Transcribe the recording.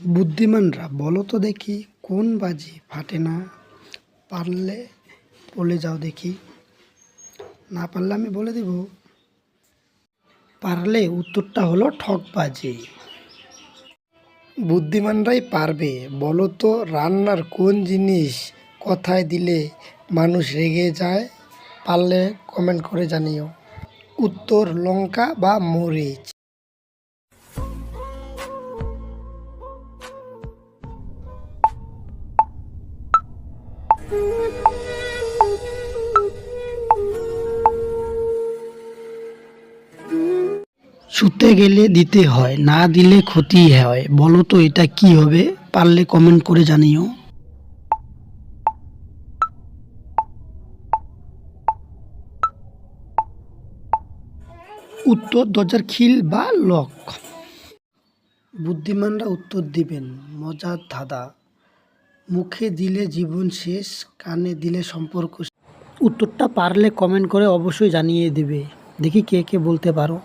বুদ্ধিমানরা, বলো তো দেখি, কোন বাজি ফাটে না? পারলে বলে যাও দেখি। না পারলে আমি বলে দেব। পারলে উত্তরটা হলো ঠকবাজি বুদ্ধিমানরাই পারবে। বলো তো, রান্নার কোন জিনিস কথায় দিলে মানুষ রেগে যায়? পারলে কমেন্ট করে জানিও। উত্তর লঙ্কা বা মরিচ। শুতে গেলে দিতে হয়, না দিলে ক্ষতি হয়। বলো তো এটা কি হবে? পারলে কমেন্ট করে জানিও। উত্তর দরজার খিল বা লক বুদ্ধিমানরা উত্তর দিবেন মজার ধাঁধা। মুখে দিলে জীবন শেষ, কানে দিলে সম্পর্ক উত্তরটা পারলে কমেন্ট করে অবশ্যই জানিয়ে দেবে। দেখি কে কে বলতে পারো।